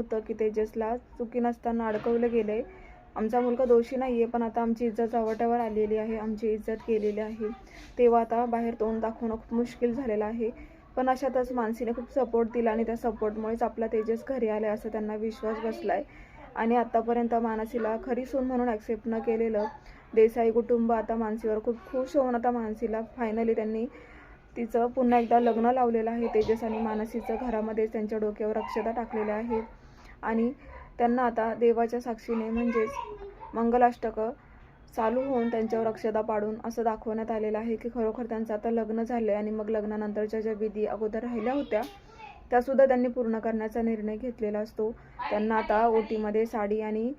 होतं की तेजसला चुकी नसताना अडकवलं गेलं आहे आमचा मुलगा दोषी नाही आहे पण आता आमची इज्जत चव्हाट्यावर आलेली आहे. आमची इज्जत केलेली आहे. तेव्हा आता बाहेर तोंड दाखवणं खूप मुश्किल झालेलं आहे. पण अशातच मानसीने खूप सपोर्ट दिला आणि त्या सपोर्टमुळेच आपला तेजस घरी आले असं त्यांना विश्वास बसला आहे आणि आत्तापर्यंत मानसीला खरी सून म्हणून ॲक्सेप्ट न केलेलं देसाई कुटुंब आता मानसीवर खूप खुश होऊन आता मानसीला फायनली त्यांनी तिचं पुन्हा एकदा लग्न लावलेलं आहे. तेजस आणि मानसीचं घरामध्ये त्यांच्या डोक्यावर अक्षता टाकलेल्या आहेत. आणि त्यांना आता देवाच्या साक्षीने म्हणजेच मंगलाष्टकं चालू होऊन त्यांच्यावर अक्षता पाडून असं दाखवण्यात आलेलं आहे की खरोखर त्यांचं आता लग्न झालं आहे आणि मग लग्नानंतरच्या ज्या विधी अगोदर राहिल्या होत्या त्यासुद्धा त्यांनी पूर्ण करण्याचा निर्णय घेतलेला असतो. त्यांना आता ओटीमध्ये साडी आणि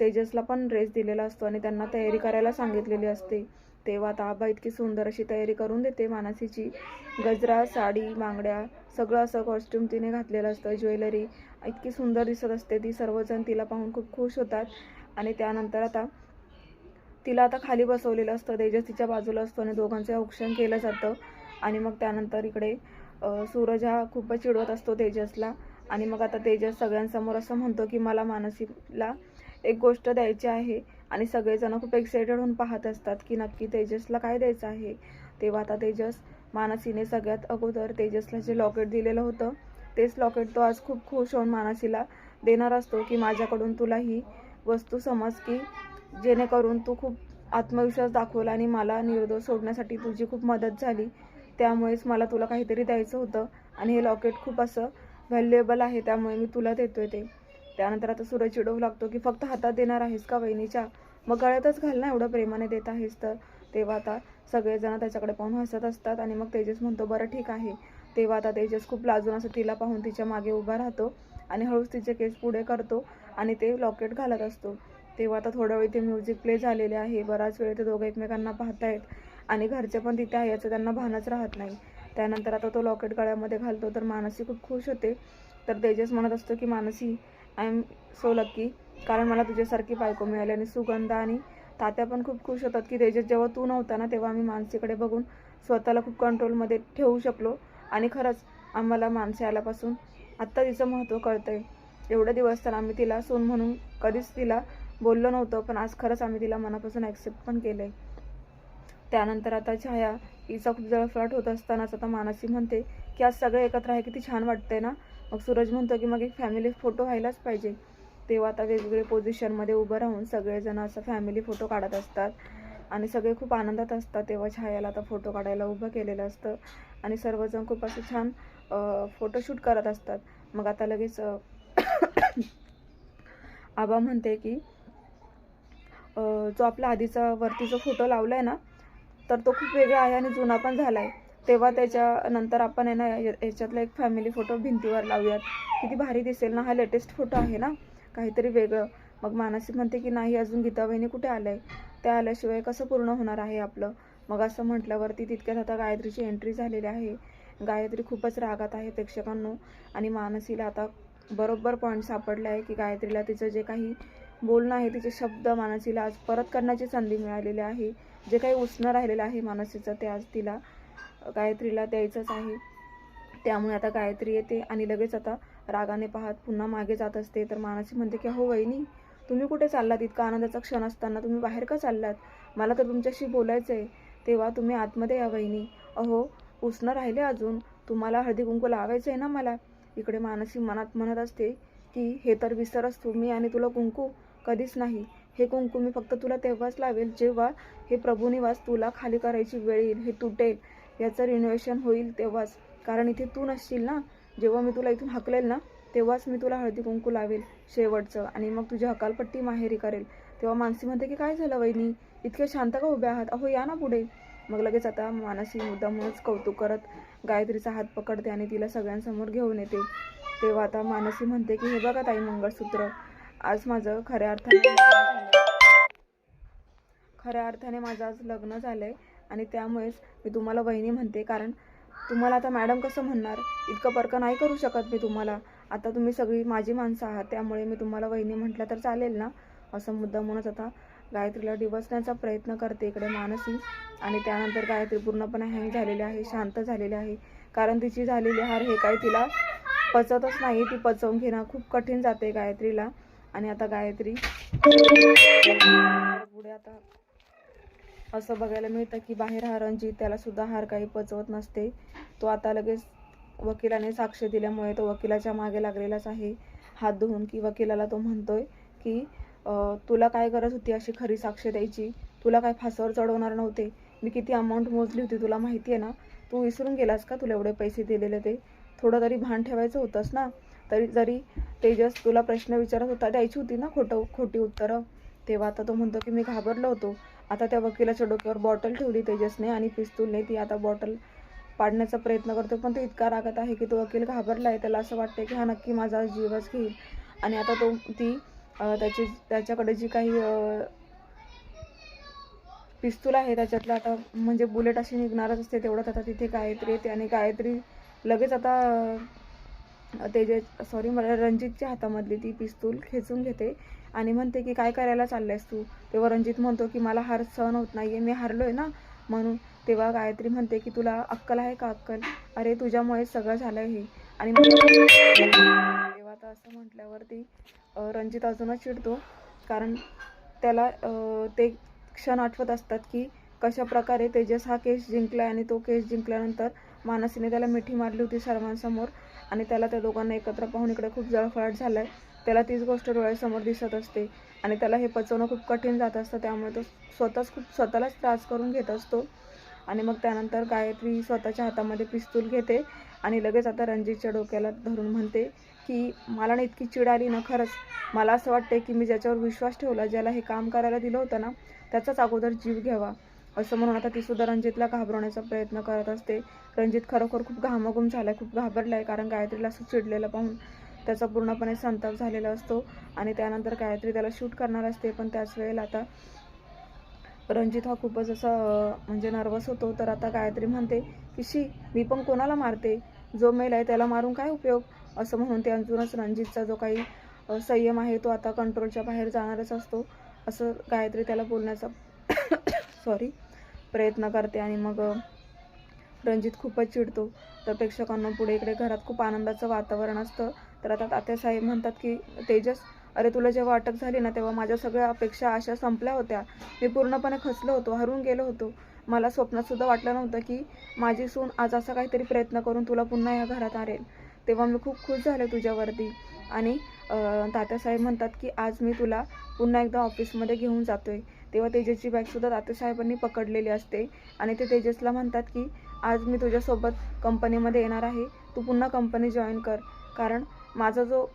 तेजसला पण ड्रेस दिलेला असतो आणि त्यांना तयारी करायला सांगितलेली असते. तेव्हा आता इतकी सुंदर अशी तयारी करून देते मानसीची. गजरा साडी बांगड्या सगळं असं कॉस्ट्युम तिने घातलेलं असतं. ज्वेलरी इतकी सुंदर दिसत असते. ती सर्वजण तिला पाहून खूप खुश होतात. आणि त्यानंतर आता तिला आता खाली बसवलेलं असतं. तेजस तिच्या बाजूला असतो आणि दोघांचं औक्षण केलं जातं. आणि मग त्यानंतर इकडे सूरज हा खूपच चिडवत असतो तेजसला. आणि मग आता तेजस सगळ्यांसमोर असं म्हणतो की मला मानसीला एक गोष्ट द्यायची आहे आणि सगळेजण खूप एक्सायटेड होऊन पाहत असतात की नक्की तेजसला काय द्यायचं आहे. तेव्हा आता तेजस मानसीने सगळ्यात अगोदर तेजसला जे लॉकेट दिलेलं होतं तेच लॉकेट तो आज खूप खुश होऊन मानसीला देणार असतो की माझ्याकडून तुला ही वस्तू समज की जेणेकरून तू खूप आत्मविश्वास दाखवला आणि मला निर्दोष सोडण्यासाठी तुझी खूप मदत झाली. त्यामुळेच मला तुला काहीतरी द्यायचं होतं आणि हे लॉकेट खूप असं व्हॅल्युएबल आहे त्यामुळे मी तुला देतोय ते. त्यानंतर आता सूरज चिडवू लागतो की फक्त हातात देणार आहेस का वहिनीच्या? मग गळ्यातच घाल ना एवढं प्रेमाने देत आहेस तर. तेव्हा आता सगळेजण त्याच्याकडे पाहून हसत असतात आणि मग तेजस म्हणतो बरं ठीक आहे. तेव्हा आता तेजस खूप लाजून असं तिला पाहून तिच्यामागे उभा राहतो आणि हळूच तिचे केस पुढे करतो आणि ते लॉकेट घालत असतो. तेव्हा आता थोडा वेळ ते म्युझिक प्ले झालेले आहे. बराच वेळ ते दोघं एकमेकांना पाहतायत आणि घरचे पण तिथे आहे याचं त्यांना भानच राहत नाही. त्यानंतर आता तो लॉकेट गळ्यामध्ये घालतो तर मानसी खूप खुश होते. तर तेजस म्हणत असतो की Mansi I am so lucky कारण मला तुझ्यासारखी बायको मिळाली आणि सुगंधा आणि तात्या पण खूप खुश होतात की तेजस जेव्हा तू नव्हता ना तेव्हा आम्ही मानसीकडे बघून स्वतःला खूप कंट्रोलमध्ये ठेवू शकलो. आणि खरंच आम्हाला मानसी आल्यापासून आत्ता तिचं महत्त्व कळतंय. एवढे दिवस तर आम्ही तिला सून म्हणून कधीच तिला बोललो नव्हतं पण आज खरंच आम्ही तिला मनापासून ॲक्सेप्ट पण केलं आहे त्यानंतर आता छाया हिचा खूप जळफळाट होत असतानाच आता मानसी म्हणते की आज सगळे एकत्र आहे किती छान वाटतंय ना? मग सूरज म्हणतो की मग एक फॅमिली फोटो व्हायलाच पाहिजे. तेव्हा आता वेगवेगळे पोझिशनमध्ये उभं राहून सगळेजण असं फॅमिली फोटो काढत असतात. आणि सगळे खूप आनंदात असतात तेव्हा छायाला आता फोटो काढायला उभं केलेलं असतं. आणि सर्वजण खूप असं छान फोटोशूट करत असतात. मग आता लगेच आबा म्हणते की जो आपला आधीचा वरती जो फोटो लावला आहे ना तर तो खूप वेगळा आहे आणि जुना पण झाला आहे तेव्हा त्याच्यानंतर आपण आहे ना या- याच्यातला एक फॅमिली फोटो भिंतीवर लावूयात. किती भारी दिसेल ना हा लेटेस्ट फोटो आहे ना. काहीतरी वेगळं. मग मानसी म्हणते की नाही अजून गीताबाईने कुठे आलं आहे त्या आल्याशिवाय कसं पूर्ण होणार आहे आपलं? मग असं म्हटल्यावरती तितक्यात आता गायत्रीची एंट्री झालेली आहे. गायत्री खूपच रागात आहे प्रेक्षकांनो. आणि मानसीला आता बरोबर पॉईंट सापडला आहे की गायत्रीला तिचं जे काही बोलणं आहे तिचे शब्द मानसीला आज परत करण्याची संधी मिळालेली आहे. जे काही उसणं राहिलेलं आहे मानसीचं ते आज तिला गायत्रीला द्यायचंच आहे. त्यामुळे आता गायत्री येते आणि लगेच आता रागाने पाहत पुन्हा मागे जात असते. तर मानसी म्हणते की हो वहिनी तुम्ही कुठे चाललात? इतका आनंदाचा क्षण असताना तुम्ही बाहेर का चाललात? मला तर तुमच्याशी बोलायचं आहे तेव्हा तुम्ही आतमध्ये या वहिनी. अहो उसणं राहिले अजून. तुम्हाला हळदी कुंकू लावायचं आहे ना मला? इकडे मानसी मनात म्हणत असते की हे तर विसरच तू. मी आणि तुला कुंकू कधीच नाही. हे कुंकू मी फक्त तुला तेव्हाच लावेल जेव्हा हे प्रभुनिवास तुला खाली करायची वेळ येईल. हे तुटेल. याचं रिनोव्हेशन होईल तेव्हाच. कारण इथे तू नसशील ना. जेव्हा मी तुला इथून हकलेल ना तेव्हाच मी तुला हळदी कुंकू लावेल शेवटचं. आणि मग तुझी हकालपट्टी माहेरी करेल. तेव्हा मानसी म्हणते की काय झालं वहिनी? इतके शांत का उभ्या आहात? अहो या ना पुढे. मग लगेच आता मानसी मुद्दामूनच कौतुक करत गायत्रीचा हात पकडते आणि तिला सगळ्यांसमोर घेऊन येते. तेव्हा आता मानसी म्हणते की हे बघा ताई मंगळसूत्र. आज माझं खऱ्या अर्थाने खऱ्या अर्थाने माझं आज लग्न झालंय. आणि त्यामुळेच मी तुम्हाला वहिनी म्हणते कारण तुम्हाला आता मॅडम कसं म्हणणार? इतकं पर्क नाही करू शकत मी तुम्हाला. आता तुम्ही सगळी माझी माणसं आहात त्यामुळे मी तुम्हाला वहिनी म्हटलं तर चालेल ना? असं मुद्दा म्हणूनच आता गायत्रीला डिवसण्याचा प्रयत्न करते इकडे मानसी. आणि त्यानंतर गायत्री पूर्णपणे हँग झालेली आहे शांत झालेली आहे. कारण तिची झालेली हार हे काय तिला पचतच नाही ती पचवून घेणं खूप कठीण जाते गायत्रीला. आणि आता गायत्री पुढे आता असं बघायला मिळतं की बाहेर हा रणजित त्याला सुद्धा हार काही पचवत नसते. तो आता लगेच वकिलाने साक्ष दिल्यामुळे तो वकिलाच्या मागे लागलेलाच आहे. हात धुवून की वकिलाला तो म्हणतोय की तुला काय गरज होती अशी खरी साक्ष द्यायची? तुला काय फासावर चढवणार नव्हते? मी किती अमाऊंट मोजली होती तुला माहिती आहे ना? तू विसरून गेलास का तुला एवढे पैसे दिलेले ते? थोडं तरी भान ठेवायचं होतंस ना? तरी जरी तेजस तुला प्रश्न विचारत होता द्यायची होती ना खोटं खोटी उत्तरं? तेव्हा आता तो म्हणतो की मी घाबरलो होतो. आता त्या वकिलाच्या डोक्यावर बॉटल ठेवली तेजसने आणि पिस्तूलने. ती आता बॉटल पाडण्याचा प्रयत्न करतो पण तो इतका रागत आहे की तो वकील घाबरला आहे त्याला असं वाटतं की हा नक्की माझा जीवच घेईल. आणि आता तो ती त्याची त्याच्याकडे जी काही पिस्तूल आहे त्याच्यातलं आता म्हणजे बुलेट अशी निघणारच असते तेवढ्यात आता तिथे गायत्री येते आणि गायत्री लगेच आता अं, तेजे सॉरी मला रणजितच्या हातामधली ती पिस्तूल खेचून घेते. आणि म्हणते की काय करायला चाललंयस तू? तेव्हा रणजित म्हणतो की मला हार सहन होत नाहीये मी हारलोय ना? म्हणून तेव्हा गायत्री म्हणते की तुला अक्कल आहे का अक्कल? अरे तुझ्यामुळे सगळं झालंय हे. आणि तेव्हा आता असं म्हटल्यावरती रणजित अजूनच चिडतो. कारण त्याला ते क्षण आठवत असतात की कशा प्रकारे तेजस हा केस जिंकला आणि तो केस जिंकल्यानंतर मानसीने त्याला मिठी मारली होती सर्वांसमोर. आणि त्याला त्या दोघांना एकत्र पाहून इकडे खूप जळफळाट आहे त्याला तीच गोष्ट डोळ्यासमोर दिसत असते. आणि त्याला हे पचवणं खूप कठीण जात असतं. त्यामुळे तो स्वतःच खूप स्वतःलाच त्रास करून घेत असतो. आणि मग त्यानंतर गायत्री स्वतःच्या हातामध्ये पिस्तूल घेते आणि लगेच आता रणजितच्या डोक्याला धरून म्हणते की मला ना इतकी चिड आली ना खरंच. मला असं वाटते की मी ज्याच्यावर विश्वास ठेवला ज्याला हे काम करायला दिलं होतं ना त्याचाच अगोदर जीव घ्यावा. असं म्हणून आता ती सुद्धा रणजितला घाबरवण्याचा प्रयत्न करत असते. रणजित खरोखर खूप घामाघूम झालाय खूप घाबरला आहे कारण गायत्रीला असं चिडलेलं पाहून. त्याचा पूर्णपणे संताप झालेला असतो आणि त्यानंतर गायत्री त्याला शूट करणार असते पण त्याच वेळेला आता रणजित हा खूपच असा म्हणजे नर्वस होतो. तर आता गायत्री म्हणते की शी मी पण कोणाला मारते? जो मेल आहे त्याला मारून काय उपयोग? असं म्हणून ते अजूनच रणजितचा जो काही संयम आहे तो आता कंट्रोलच्या बाहेर जाणारच असतो. असं गायत्री त्याला बोलण्याचा सॉरी प्रयत्न करते आणि मग रणजित खूपच चिडतो. तर प्रेक्षकांना पुढे इकडे घरात खूप आनंदाचं वातावरण असतं. तर आता तात्यासाहेब म्हणतात की तेजस अरे तुला जेव्हा अटक झाली ना तेव्हा माझ्या सगळ्या अपेक्षा आशा संपल्या होत्या. मी पूर्णपणे खचलो होतो हरून गेलो होतो. मला स्वप्नातसुद्धा वाटलं नव्हतं की माझी सून आज असा काहीतरी प्रयत्न करून तुला पुन्हा या घरात आणेल. तेव्हा मी खूप खुश झाले तुझ्यावरती. आणि तात्यासाहेब म्हणतात की आज मी तुला पुन्हा एकदा ऑफिसमध्ये घेऊन जातोय. तेव्हा तेजसची बॅगसुद्धा तात्यासाहेबांनी पकडलेली असते. आणि ते तेजसला म्हणतात की आज मी तुझ्यासोबत कंपनीमध्ये येणार आहे. तू पुन्हा कंपनी जॉईन कर. कारण माझा जो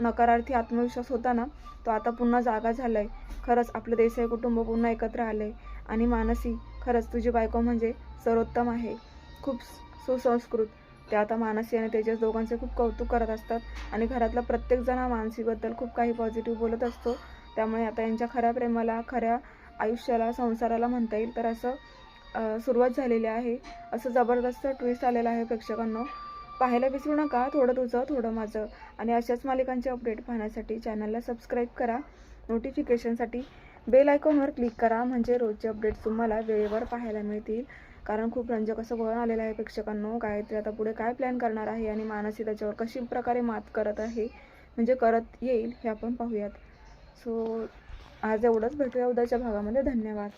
नकारार्थी आत्मविश्वास होता ना तो आता पुन्हा जागा झाला आहे खरंच आपलं देसाई कुटुंब पुन्हा एकत्र आलं आहे आणि मानसी खरंच तुझी बायको म्हणजे सर्वोत्तम आहे. खूप सुसंस्कृत. ते आता मानसी आणि तेजस दोघांचे खूप कौतुक करत असतात. आणि घरातला प्रत्येक जण हा मानसीबद्दल खूप काही पॉझिटिव्ह बोलत असतो. त्यामुळे आता यांच्या खऱ्या प्रेमाला खऱ्या आयुष्याला संसाराला म्हणता येईल. तर असं सुरुवात झालेली आहे. असं जबरदस्त ट्विस्ट आलेलं आहे प्रेक्षकांना. पाहायला विसरू नका. थोडं तुझं थोडं माझं. आणि अशाच मालिकांचे अपडेट पाहण्यासाठी चॅनलला सबस्क्राईब करा. नोटिफिकेशनसाठी बेल आयकॉनवर क्लिक करा. म्हणजे रोजचे अपडेट्स तुम्हाला वेळेवर पाहायला मिळतील. कारण खूप रंजक असं वळण आलेलं आहे प्रेक्षकांनो. गायत्री आता पुढे काय प्लॅन करणार आहे आणि मानसी त्याच्यावर कशी प्रकारे मात करत आहे म्हणजे करत येईल हे आपण पाहूयात. सो आज एवढंच. भेटूया उद्याच्या भागामध्ये. धन्यवाद.